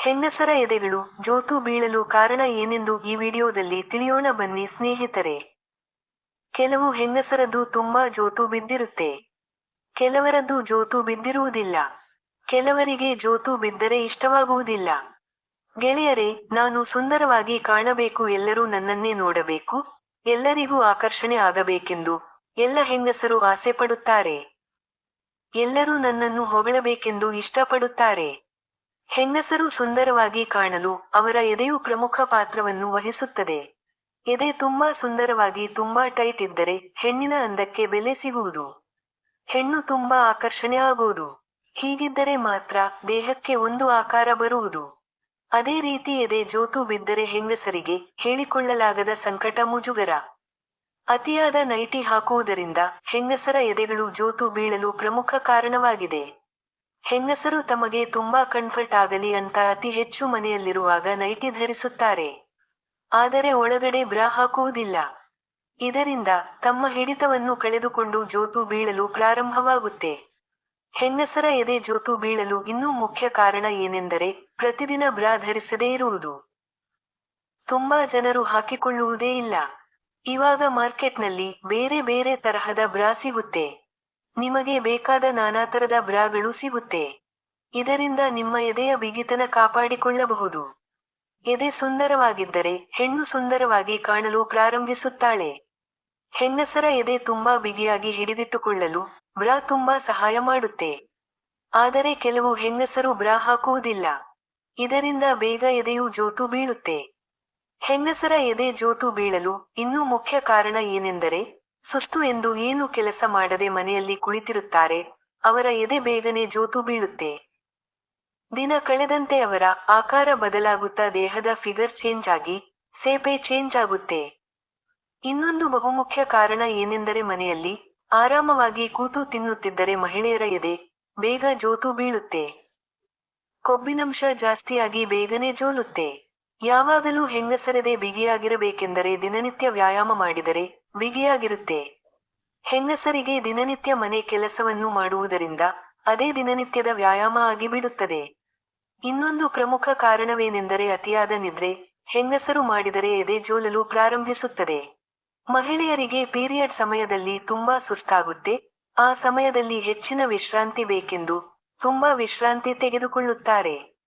ಹೆಂಗಸರ ಎದೆಗಳು ಜೋತು ಬೀಳಲು ಕಾರಣ ಏನೆಂದು ಈ ವಿಡಿಯೋದಲ್ಲಿ ತಿಳಿಯೋಣ ಬನ್ನಿ ಸ್ನೇಹಿತರೆ. ಕೆಲವು ಹೆಂಗಸರದ್ದು ತುಂಬಾ ಜೋತು ಬಿದ್ದಿರುತ್ತೆ. ಕೆಲವರದ್ದು ಜೋತು ಬಿದ್ದಿರುವುದಿಲ್ಲ. ಕೆಲವರಿಗೆ ಜೋತು ಬಿದ್ದರೆ ಇಷ್ಟವಾಗುವುದಿಲ್ಲ. ಗೆಳೆಯರೇ, ನಾನು ಸುಂದರವಾಗಿ ಕಾಣಬೇಕು, ಎಲ್ಲರೂ ನನ್ನನ್ನೇ ನೋಡಬೇಕು, ಎಲ್ಲರಿಗೂ ಆಕರ್ಷಣೆ ಆಗಬೇಕೆಂದು ಎಲ್ಲ ಹೆಂಗಸರು ಆಸೆ ಪಡುತ್ತಾರೆ ಎಲ್ಲರೂ ನನ್ನನ್ನು ಹೊಗಳಬೇಕೆಂದು ಇಷ್ಟಪಡುತ್ತಾರೆ. ಹೆಂಗಸರು ಸುಂದರವಾಗಿ ಕಾಣಲು ಅವರ ಎದೆಯು ಪ್ರಮುಖ ಪಾತ್ರವನ್ನು ವಹಿಸುತ್ತದೆ. ಎದೆ ತುಂಬಾ ಸುಂದರವಾಗಿ, ತುಂಬಾ ಟೈಟ್ ಇದ್ದರೆ ಹೆಣ್ಣಿನ ಅಂದಕ್ಕೆ ಬೆಲೆ ಸಿಗುವುದು. ಹೆಣ್ಣು ತುಂಬಾ ಆಕರ್ಷಣೆ ಆಗುವುದು. ಹೀಗಿದ್ದರೆ ಮಾತ್ರ ದೇಹಕ್ಕೆ ಒಂದು ಆಕಾರ ಬರುವುದು. ಅದೇ ರೀತಿ ಎದೆ ಜೋತು ಬಿದ್ದರೆ ಹೆಂಗಸರಿಗೆ ಹೇಳಿಕೊಳ್ಳಲಾಗದ ಸಂಕಟ ಮುಜುಗರ. ಅತಿಯಾದ ನೈಟಿ ಹಾಕುವುದರಿಂದ ಹೆಂಗಸರ ಎದೆಗಳು ಜೋತು ಬೀಳಲು ಪ್ರಮುಖ ಕಾರಣವಾಗಿದೆ. ಹೆಂಗಸರು ತಮಗೆ ತುಂಬಾ ಕಂಫರ್ಟ್ ಆಗಲಿ ಅಂತ ಅತಿ ಹೆಚ್ಚು ಮನೆಯಲ್ಲಿರುವಾಗ ನೈಟಿ ಧರಿಸುತ್ತಾರೆ. ಆದರೆ ಒಳಗಡೆ ಬ್ರಾ ಹಾಕುವುದಿಲ್ಲ. ಇದರಿಂದ ತಮ್ಮ ಹಿಡಿತವನ್ನು ಕಳೆದುಕೊಂಡು ಜೋತು ಬೀಳಲು ಪ್ರಾರಂಭವಾಗುತ್ತೆ. ಹೆಂಗಸರ ಎದೆ ಜೋತು ಬೀಳಲು ಇನ್ನೂ ಮುಖ್ಯ ಕಾರಣ ಏನೆಂದರೆ ಪ್ರತಿದಿನ ಬ್ರಾ ಧರಿಸದೇ ಇರುವುದು. ತುಂಬಾ ಜನರು ಹಾಕಿಕೊಳ್ಳುವುದೇ ಇಲ್ಲ. ಇವಾಗ ಮಾರ್ಕೆಟ್ನಲ್ಲಿ ಬೇರೆ ಬೇರೆ ತರಹದ ಬ್ರಾ ಸಿಗುತ್ತೆ. ನಿಮಗೆ ಬೇಕಾದ ನಾನಾ ತರದ ಬ್ರಾಗಳು ಸಿಗುತ್ತೆ. ಇದರಿಂದ ನಿಮ್ಮ ಎದೆಯ ಬಿಗಿತನ ಕಾಪಾಡಿಕೊಳ್ಳಬಹುದು. ಎದೆ ಸುಂದರವಾಗಿದ್ದರೆ ಹೆಣ್ಣು ಸುಂದರವಾಗಿ ಕಾಣಲು ಪ್ರಾರಂಭಿಸುತ್ತಾಳೆ. ಹೆಂಗಸರ ಎದೆ ತುಂಬಾ ಬಿಗಿಯಾಗಿ ಹಿಡಿದಿಟ್ಟುಕೊಳ್ಳಲು ಬ್ರಾ ತುಂಬಾ ಸಹಾಯ ಮಾಡುತ್ತೆ. ಆದರೆ ಕೆಲವು ಹೆಂಗಸರು ಬ್ರಾ ಹಾಕುವುದಿಲ್ಲ. ಇದರಿಂದ ಬೇಗ ಎದೆಯು ಜೋತು ಬೀಳುತ್ತೆ. ಹೆಂಗಸರ ಎದೆ ಜೋತು ಬೀಳಲು ಇನ್ನೂ ಮುಖ್ಯ ಕಾರಣ ಏನೆಂದರೆ ಸುಸ್ತು ಎಂದು ಏನು ಕೆಲಸ ಮಾಡದೆ ಮನೆಯಲ್ಲಿ ಕುಳಿತಿರುತ್ತಾರೆ. ಅವರ ಎದೆ ಬೇಗನೆ ಜೋತು ಬೀಳುತ್ತೆ. ದಿನ ಕಳೆದಂತೆ ಅವರ ಆಕಾರ ಬದಲಾಗುತ್ತಾ ದೇಹದ ಫಿಗರ್ ಚೇಂಜ್ ಆಗಿ ಸೇಪೆ ಚೇಂಜ್ ಆಗುತ್ತೆ. ಇನ್ನೊಂದು ಬಹುಮುಖ್ಯ ಕಾರಣ ಏನೆಂದರೆ ಮನೆಯಲ್ಲಿ ಆರಾಮವಾಗಿ ಕೂತು ತಿನ್ನುತ್ತಿದ್ದರೆ ಮಹಿಳೆಯರ ಎದೆ ಬೇಗ ಜೋತು ಬೀಳುತ್ತೆ. ಕೊಬ್ಬಿನಂಶ ಜಾಸ್ತಿಯಾಗಿ ಬೇಗನೆ ಜೋಲುತ್ತೆ. ಯಾವಾಗಲೂ ಹೆಂಗಸರದೆ ಬಿಗಿಯಾಗಿರಬೇಕೆಂದರೆ ದಿನನಿತ್ಯ ವ್ಯಾಯಾಮ ಮಾಡಿದರೆ ಬಿಗಿಯಾಗಿರುತ್ತೆ. ಹೆಂಗಸರಿಗೆ ದಿನನಿತ್ಯ ಮನೆ ಕೆಲಸವನ್ನು ಮಾಡುವುದರಿಂದ ಅದೇ ದಿನನಿತ್ಯದ ವ್ಯಾಯಾಮ ಆಗಿಬಿಡುತ್ತದೆ. ಇನ್ನೊಂದು ಪ್ರಮುಖ ಕಾರಣವೇನೆಂದರೆ ಅತಿಯಾದ ನಿದ್ರೆ ಹೆಂಗಸರು ಮಾಡಿದರೆ ಎದೆ ಜೋಲಲು ಪ್ರಾರಂಭಿಸುತ್ತದೆ. ಮಹಿಳೆಯರಿಗೆ ಪೀರಿಯಡ್ ಸಮಯದಲ್ಲಿ ತುಂಬಾ ಸುಸ್ತಾಗುತ್ತೆ. ಆ ಸಮಯದಲ್ಲಿ ಹೆಚ್ಚಿನ ವಿಶ್ರಾಂತಿ ಬೇಕೆಂದು ತುಂಬಾ ವಿಶ್ರಾಂತಿ ತೆಗೆದುಕೊಳ್ಳುತ್ತಾರೆ.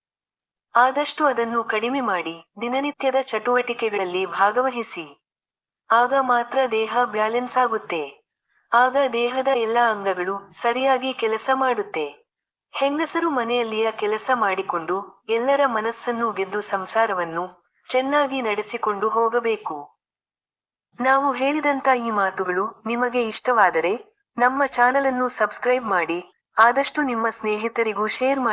ಆದಷ್ಟು ಅದನ್ನು ಕಡಿಮೆ ಮಾಡಿ ದಿನನಿತ್ಯದ ಚಟುವಟಿಕೆಗಳಲ್ಲಿ ಭಾಗವಹಿಸಿ. ಆಗ ಮಾತ್ರ ದೇಹ ಬ್ಯಾಲೆನ್ಸ್ ಆಗುತ್ತೆ. ಆಗ ದೇಹದ ಎಲ್ಲ ಅಂಗಗಳು ಸರಿಯಾಗಿ ಕೆಲಸ ಮಾಡುತ್ತೆ. ಹೆಂಗಸರು ಮನೆಯಲ್ಲಿಯ ಕೆಲಸ ಮಾಡಿಕೊಂಡು ಎಲ್ಲರ ಮನಸ್ಸನ್ನು ಗೆದ್ದು ಸಂಸಾರವನ್ನು ಚೆನ್ನಾಗಿ ನಡೆಸಿಕೊಂಡು ಹೋಗಬೇಕು. ನಾವು ಹೇಳಿದಂತ ಈ ಮಾತುಗಳು ನಿಮಗೆ ಇಷ್ಟವಾದರೆ ನಮ್ಮ ಚಾನಲನ್ನು ಸಬ್ಸ್ಕ್ರೈಬ್ ಮಾಡಿ, ಆದಷ್ಟು ನಿಮ್ಮ ಸ್ನೇಹಿತರಿಗೂ ಶೇರ್ ಮಾಡಿ.